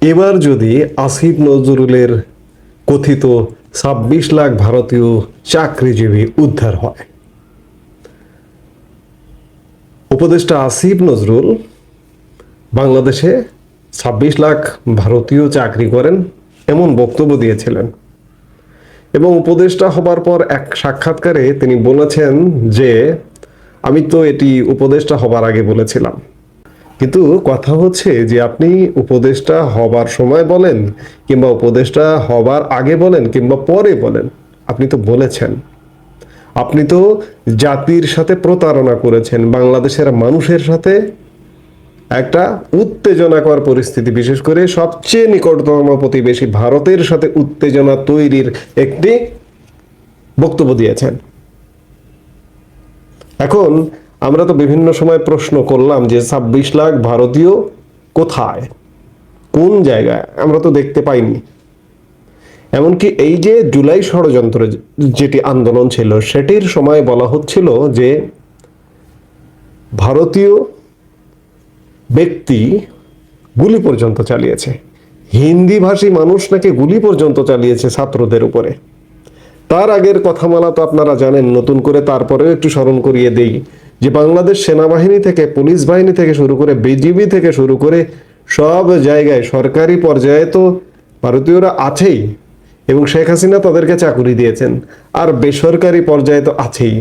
এবার যদি আসিফ নজরুলের কথিত ছাব্বিশ লাখ ভারতীয় চাকরিজীবী উদ্ধার হয়। উপদেষ্টা আসিফ নজরুল বাংলাদেশে ছাব্বিশ লাখ ভারতীয় চাকরি করেন এমন বক্তব্য দিয়েছিলেন। এবং উপদেষ্টা হবার পর এক সাক্ষাৎকারে তিনি বলেছেন যে, আমি তো এটি উপদেষ্টা হবার আগে বলেছিলাম। কিন্তু কথা হচ্ছে যে আপনি উপদেশটা হবার সময় বলেন কিংবা উপদেশটা হবার আগে বলেন কিংবা পরে বলেন, আপনি তো বলেছেন। আপনি তো জাতির সাথে প্রতারণা করেছেন, বাংলাদেশের মানুষের সাথে একটা উত্তেজনাকর পরিস্থিতি, বিশেষ করে সবচেয়ে নিকটতম প্রতিবেশী ভারতের সাথে উত্তেজনা তৈরির একটি বক্তব্য দিয়েছেন। এখন আমরা তো বিভিন্ন সময় প্রশ্ন করলাম যে ছাব্বিশ লাখ ভারতীয় কোথায়? কোন জায়গায়? আমরা তো দেখতে পাইনি। এমনকি এই যে জুলাই ষড়যন্ত্র যেটি আন্দোলন ছিল, সেটির সময় বলা হচ্ছিল যে ভারতীয় ব্যক্তি গুলি পর্যন্ত চালিয়েছে। হিন্দিভাষী মানুষ নাকি গুলি পর্যন্ত চালিয়েছে ছাত্রদের উপরে? তার আগের কথামালা তো আপনারা জানেন, নতুন করে তারপরেও একটু স্মরণ করিয়ে দেই। যে বাংলাদেশ সেনাবাহিনী থেকে, পুলিশ বাহিনী থেকে শুরু করে, বিজিবি থেকে শুরু করে সব জায়গায় সরকারি পর্যায়ে তো ভারতীয়রা আছেই এবং শেখ হাসিনা তাদেরকে চাকুরি দিয়েছেন। আর বেসরকারি পর্যায়ে তো আছেই।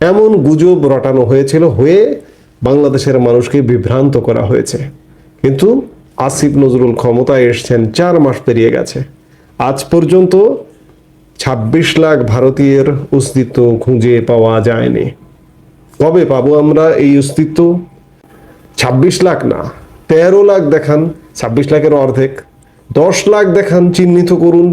এমন গুজব রটানো হয়েছিল হয়ে বাংলাদেশের মানুষকে বিভ্রান্ত করা হয়েছে। কিন্তু আসিফ নজরুল ক্ষমতায় এসছেন, চার মাস পেরিয়ে গেছে। আজ পর্যন্ত ছাব্বিশ লাখ ভারতীয়ের অস্তিত্ব খুঁজে পাওয়া যায়নি। কবে পাবো আমরা এই অস্তিত্ব? ছাব্বিশ লাখ না, তেরো লাখ দেখান, ছাব্বিশ লাখের অর্ধেক। দশ লাখ দেখান চিহ্নিত করুন।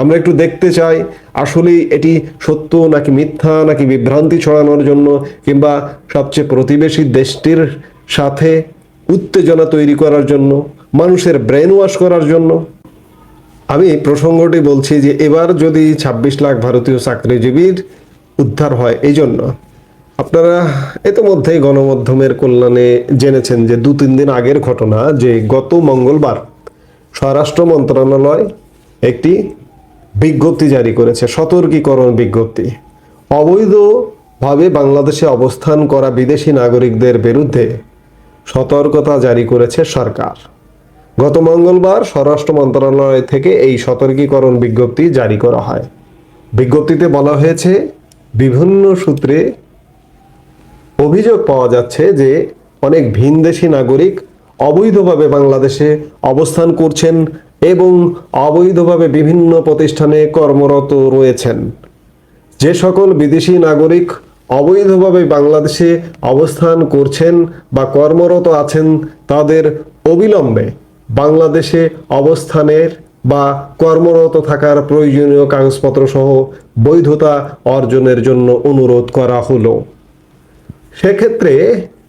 আমরা একটু দেখতে চাই আসলে এটি সত্য নাকি মিথ্যা, নাকি বিভ্রান্তি ছড়ানোর জন্য, কিংবা সবচেয়ে প্রতিবেশী দেশটির সাথে উত্তেজনা তৈরি করার জন্য, মানুষের ব্রেন ওয়াশ করার জন্য? আমি প্রসঙ্গটি বলছি যে এবার যদি ২৬ লাখ ভারতীয় চাকরিজীবীর উদ্ধার হয় এই জন্য আপনারা ইতিমধ্যেই গণমাধ্যমের কল্যাণে জেনেছেন যে দু তিন দিন আগের ঘটনা, যে গত মঙ্গলবার স্বরাষ্ট্র মন্ত্রণালয় একটি বিজ্ঞপ্তি জারি করেছে, সতর্কীকরণ বিজ্ঞপ্তি। অবৈধভাবে বাংলাদেশে অবস্থান করা বিদেশি নাগরিকদের বিরুদ্ধে সতর্কতা জারি করেছে সরকার। গত মঙ্গলবার স্বরাষ্ট্র মন্ত্রণালয় থেকে এই সতর্কীকরণ বিজ্ঞপ্তি জারি করা হয়। বিজ্ঞপ্তিতে বলা হয়েছে, বিভিন্ন সূত্রে অভিযোগ পাওয়া যাচ্ছে যে অনেক ভিনদেশি নাগরিক অবৈধভাবে বাংলাদেশে অবস্থান করছেন এবং অবৈধভাবে বিভিন্ন প্রতিষ্ঠানে কর্মরত রয়েছেন। যে সকল বিদেশি নাগরিক অবৈধভাবে বাংলাদেশে অবস্থান করছেন বা কর্মরত আছেন, তাদের অবিলম্বে বাংলাদেশে অবস্থানের বা কর্মরত থাকার প্রয়োজনীয় কাগজপত্র সহ বৈধতা অর্জনের জন্য অনুরোধ করা হলো। সেক্ষেত্রে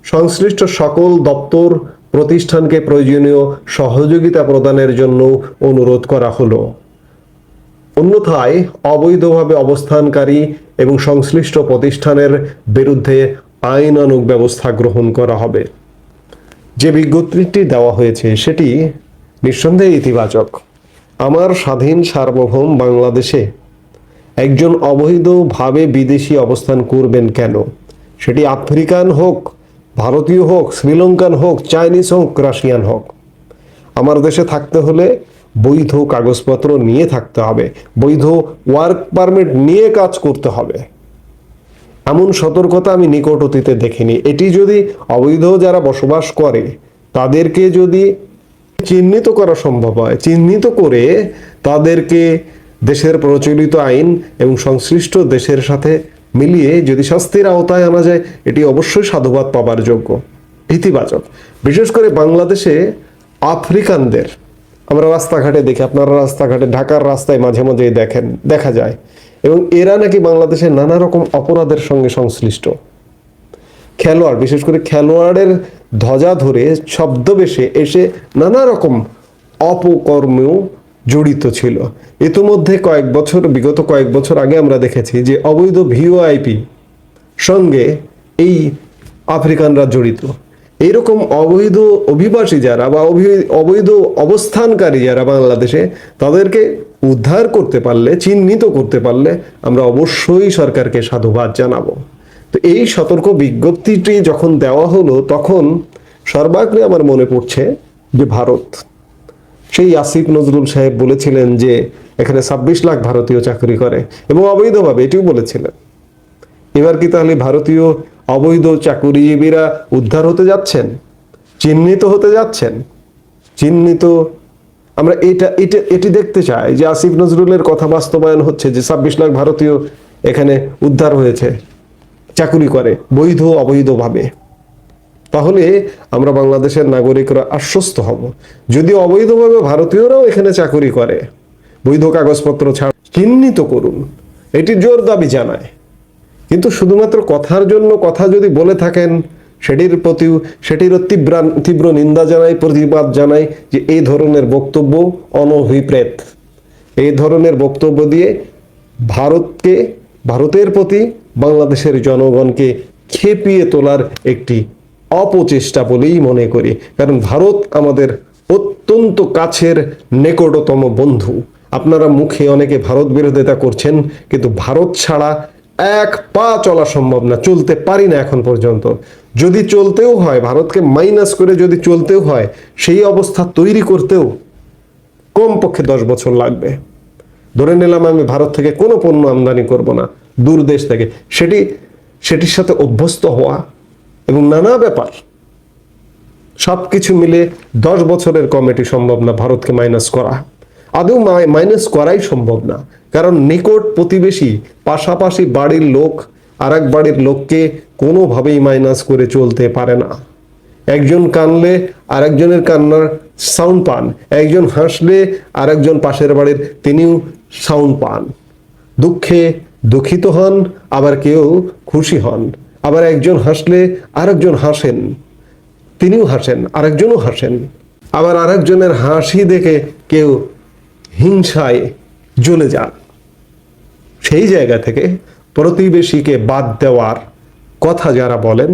সংশ্লিষ্ট সকল দপ্তর প্রতিষ্ঠানকে প্রয়োজনীয় সহযোগিতা প্রদানের জন্য অনুরোধ করা হলো। অন্যথায় অবৈধভাবে অবস্থানকারী এবং সংশ্লিষ্ট প্রতিষ্ঠানের বিরুদ্ধে আইনানুগ ব্যবস্থা গ্রহণ করা হবে। যে বিজ্ঞপ্তিটি দেওয়া হয়েছে সেটি নিঃসন্দেহে ইতিবাচক। আমার স্বাধীন সার্বভৌম বাংলাদেশে একজন অবৈধভাবে বিদেশি অবস্থান করবেন কেন? সেটি আফ্রিকান হোক, ভারতীয় হোক, শ্রীলঙ্কান হোক, চাইনিজ হোক, রাশিয়ান হোক। আমার দেশে থাকতে হলে বৈধ কাগজপত্র নিয়ে থাকতে হবে। বৈধ ওয়ার্ক পারমিট নিয়ে কাজ করতে হবে। এমন সতর্কতা আমি নিকট অতীতে দেখিনি। এটি যদি অবৈধ যারা বসবাস করে, তাদেরকে যদি চিহ্নিত করা সম্ভব হয়, চিহ্নিত করে তাদেরকে দেশের প্রচলিত আইন এবং সংশ্লিষ্ট দেশের সাথে মিলিয়ে যদি শাস্তির আওতায় আনা যায়, এটি অবশ্যই সাধুবাদ পাবার যোগ্য। ইতিবাচক। বিশেষ করে বাংলাদেশে আফ্রিকানদের, আমরা রাস্তাঘাটে দেখি, আপনারা রাস্তাঘাটে, ঢাকার রাস্তায় মাঝে মাঝে দেখেন, দেখা যায়। এবং এরা নাকি বাংলাদেশের নানা রকম অপরাধের সঙ্গে সংশ্লিষ্ট। খেলোয়াড়, বিশেষ করে খেলোয়াড়ের ধ্বজা ধরে, শব্দবেশে এসে নানা রকম অপকর্মেও জড়িত ছিল। ইতোমধ্যে কয়েক বছর, বিগত কয়েক বছর আগে আমরা দেখেছি যে অবৈধ ভিওআইপি সঙ্গে এই আফ্রিকানরা জড়িত। এইরকম অবৈধ অভিবাসী যারা বা অবৈধ অবস্থানকারী যারা বাংলাদেশে, তাদেরকে উদ্ধার করতে পারলে, চিহ্নিত করতে পারলে আমরা অবশ্যই সরকারকে সাধুবাদ জানাব। তো এই সতর্ক বিজ্ঞপ্তিটি যখন দেওয়া হলো, তখন সর্বাগ্রে আমার মনে পড়ছে যে ভারত সেই আসিফ নজরুল সাহেব বলেছিলেন যে এখানে ছাব্বিশ লাখ ভারতীয় চাকরি করে এবং অবৈধভাবে এটিও বলেছিলেন। এবার কি তাহলে ভারতীয় অবৈধ চাকুরিজীবীরা উদ্ধার হতে যাচ্ছেন? চিহ্নিত হতে যাচ্ছেন? চিহ্নিত? আমরা এটা এটা, এটি দেখতে চাই যে আসিফ নজরুলের কথা বাস্তবায়ন হচ্ছে যে ছাব্বিশ লাখ ভারতীয় এখানে উদ্ধার হয়েছে, চাকুরি করে বৈধ, অবৈধভাবে। তাহলে আমরা বাংলাদেশের নাগরিকরা আশ্বস্ত হব। যদি অবৈধভাবে ভারতীয়রাও এখানে চাকুরি করে। বৈধ কাগজপত্র ছাড়া চিহ্নিত করুন, এটি জোর দাবি জানায়। কিন্তু শুধুমাত্র কথার জন্য কথা যদি বলে থাকেন, সেটির প্রতিও, সেটির তীব্র তীব্র নিন্দা জানাই প্রতিবাদ জানাই যে এই ধরনের বক্তব্য অনভিপ্রেত। এই ধরনের বক্তব্য দিয়ে ভারতকে, ভারতের প্রতি বাংলাদেশের জনগণকে খেপিয়ে তোলার একটি অপচেষ্টা বলেই মনে করি। কারণ ভারত আমাদের অত্যন্ত কাছের নিকটতম বন্ধু। আপনারা মুখে অনেকে ভারত বিরোধিতা করছেন, কিন্তু ভারত ছাড়া এক পা চলা সম্ভব না, চলতে পারি না এখন পর্যন্ত। যদি চলতেও হয়, ভারতকে মাইনাস করে যদি চলতেও হয়, সেই অবস্থা তৈরি করতেও কমপক্ষে দশ বছর লাগবে। ধরে নিলাম আমি ভারত থেকে কোনো পণ্য আমদানি করব না, দূর দেশ থেকে। সেটি, সেটির সাথে অভ্যস্ত হওয়া এবং নানা ব্যাপার। সব কিছু মিলে দশ বছরের কমিটি সম্ভব না ভারতকে মাইনাস করা। আদৌ মাইনাস করাই সম্ভব না। কারণ নিকট প্রতিবেশী, পাশাপাশি বাড়ির লোক আর এক বাড়ির লোককে কোনোভাবেই মাইনাস করে চলতে পারে না। একজন কানলে আরেকজনের কান্নার সাউন্ড পান। একজন হাসলে আরেকজন পাশের বাড়ির তিনিও সাউন্ড পান। দুঃখে দুঃখিত হন, আবার কেউ খুশি হন। আবার একজন হাসলে আরেকজন হাসেন, তিনিও হাসেন, আরেকজনও হাসেন। আবার আরেকজনের হাসি দেখে কেউ হিংসায় জ্বলে যান। সেই জায়গা থেকে প্রতিবেশীকে বাদ দেওয়ার কথা যারা বলেন,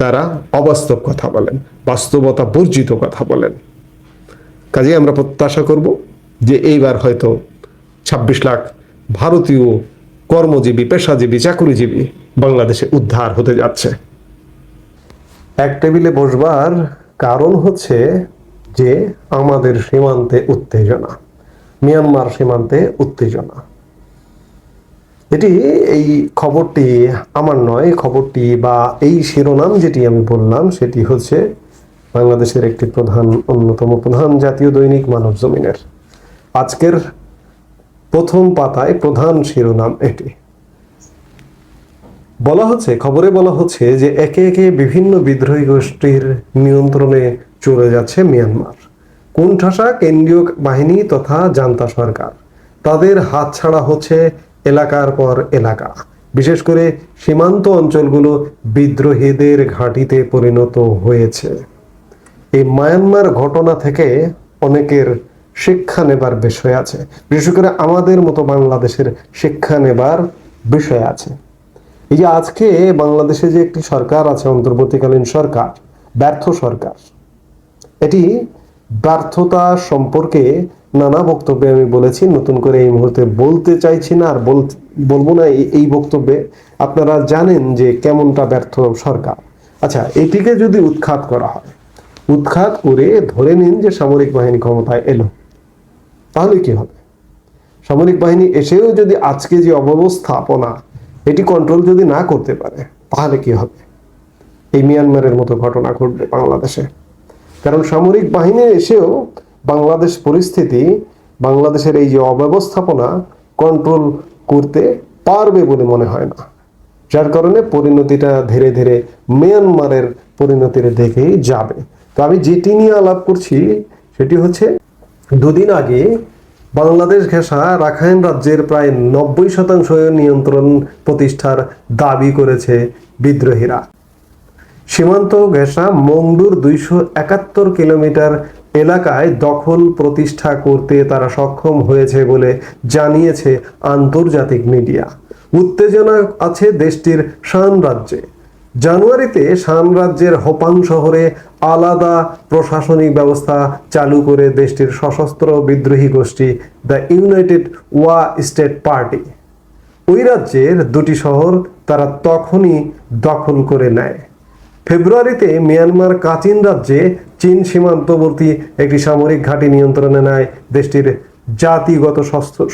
তারা অবাস্তব কথা বলেন, বাস্তবতা বর্জিত কথা বলেন। কাজে আমরা প্রত্যাশা করব যে এইবার হয়তো ছাব্বিশ লাখ ভারতীয় কর্মজীবী, পেশাজীবী, চাকুরিজীবী বাংলাদেশে উদ্ধার হতে যাচ্ছে। এক টেবিলে বসবার কারণ হচ্ছে যে আমাদের সীমান্তে উত্তেজনা, মিয়ানমার সীমান্তে উত্তেজনা। এটি এই খবরটি আমার নয় খবরটি বা এই শিরোনাম যেটি আমি বললাম, সেটি হচ্ছে বাংলাদেশের একটি প্রধান, অন্যতম প্রধান জাতীয় দৈনিক মানব জমিনের আজকের প্রথম পাতায় প্রধান শিরোনাম এটি। বলা হচ্ছে, খবরে বলা হচ্ছে যে একে একে বিভিন্ন বিদ্রোহী গোষ্ঠীর নিয়ন্ত্রণে চলে যাচ্ছে মিয়ানমার। কোণঠাসা কেন্দ্রীয় বাহিনী তথা জান্তা সরকার, তাদের হাতছাড়া হচ্ছে এলাকার পর এলাকা। বিশেষ করে সীমান্ত অঞ্চলগুলো বিদ্রোহীদের ঘাঁটিতে পরিণত হয়েছে। এই মায়ানমার ঘটনা থেকে অনেকের শিক্ষা নেবার বিষয় আছে। বিশেষ করে আমাদের মতো বাংলাদেশের শিক্ষা নেবার বিষয় আছে। এই যে আজকে বাংলাদেশে যে একটি সরকার আছে, অন্তর্বর্তীকালীন সরকার, ব্যর্থ সরকার, এটি ব্যর্থতা সম্পর্কে নানা বক্তব্যে আমি বলেছি, নতুন করে এই মুহূর্তে বলতে চাইছি না আর বল- বলব না, এই বক্তব্যে আপনারা জানেন যে কেমনটা ব্যর্থ সরকার। আচ্ছা এটিকে যদি উৎখাত করা হয়, উৎখাত করে ধরে নিন যে সামরিক বাহিনী ক্ষমতায় এলো। তাহলে কি হবে? সামরিক বাহিনী এসেও যদি আজকে যে অব্যবস্থাপনা, এটি কন্ট্রোল যদি না করতে পারে, তাহলে কি হবে? এই মিয়ানমারের মতো ঘটনা ঘটবে বাংলাদেশে। কারণ সামরিক বাহিনী এসেও বাংলাদেশ পরিস্থিতি, বাংলাদেশের এই যে অব্যবস্থাপনা কন্ট্রোল করতে পারবে বলে মনে হয় না। যার কারণে পরিণতিটা ধীরে ধীরে মিয়ানমারের পরিণতির দিকেই যাবে। তো আমি যেটি নিয়ে আলাপ করছি, সেটি হচ্ছে দুদিন আগে বাংলাদেশ ঘেঁষা রাখাইন রাজ্যের প্রায় নব্বই শতাংশ নিয়ন্ত্রণ প্রতিষ্ঠার দাবি করেছে বিদ্রোহীরা। সীমান্ত ঘেঁষা মংডুর দুইশো একাত্তর কিলোমিটার এলাকায় দখল প্রতিষ্ঠা করতে তারা সক্ষম হয়েছে বলে জানিয়েছে আন্তর্জাতিক মিডিয়া। উত্তেজনা আছে দেশটির শান রাজ্যে। জানুয়ারিতে শান রাজ্যের হোপাং শহরে আলাদা প্রশাসনিক ব্যবস্থা চালু করে দেশটির সশস্ত্র বিদ্রোহী গোষ্ঠী the United Wa State Party. ওই রাজ্যের দুটি শহর তারা তখনই দখল করে নেয়। ফেব্রুয়ারিতে মিয়ানমার কাচিন রাজ্যে চীন সীমান্তবর্তী একটি সামরিক ঘাঁটি নিয়ন্ত্রণে নেয় দেশটির জাতিগত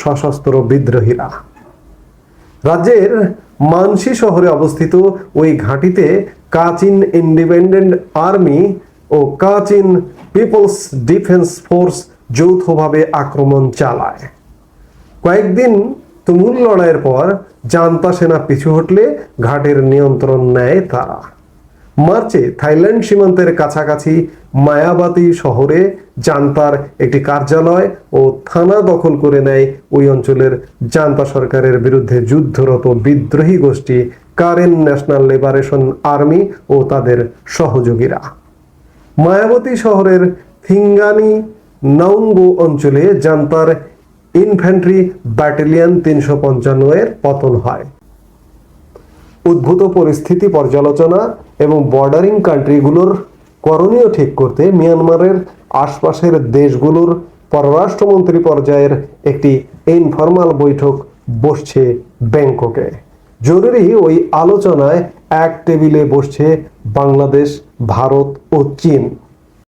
সশস্ত্র বিদ্রোহীরা। রাজ্যের মানসি শহরে অবস্থিত ওই ঘাঁটিতে কাচিন ইন্ডিপেন্ডেন্ট আর্মি ও কাচিন পিপলস ডিফেন্স ফোর্স যৌথভাবে আক্রমণ চালায়। কয়েকদিন তুমুল লড়াইয়ের পর জান্তা সেনা পিছু হটলে ঘাটের নিয়ন্ত্রণ নেয় তারা। মার্চে থাইল্যান্ড সীমান্তের কাছাকাছি মায়াবাতি শহরে জান্তার একটি কার্যালয় ও থানা দখল করে নেয় ওই অঞ্চলের জান্তা সরকারের বিরুদ্ধে যুদ্ধরত বিদ্রোহী গোষ্ঠী কারেন ন্যাশনাল লিবারেশন আর্মি ও তাদের সহযোগীরা। মায়াবতী শহরের থিঙ্গানি নাউঙ্গো অঞ্চলে জান্তার ইনফ্যান্ট্রি ব্যাটালিয়ন তিনশো পঞ্চান্ন এর পতন হয়। উদ্ভূত পরিস্থিতি পর্যালোচনা এবং বর্ডারিং কান্ট্রিগুলোর করণীয় ঠিক করতে মিয়ানমারের আশপাশের দেশগুলোর পররাষ্ট্রমন্ত্রী পর্যায়ের একটি ইনফরমাল বৈঠক বসছে ব্যাংককে। জরুরি ওই আলোচনায় এক টেবিলে বসছে বাংলাদেশ, ভারত ও চীন।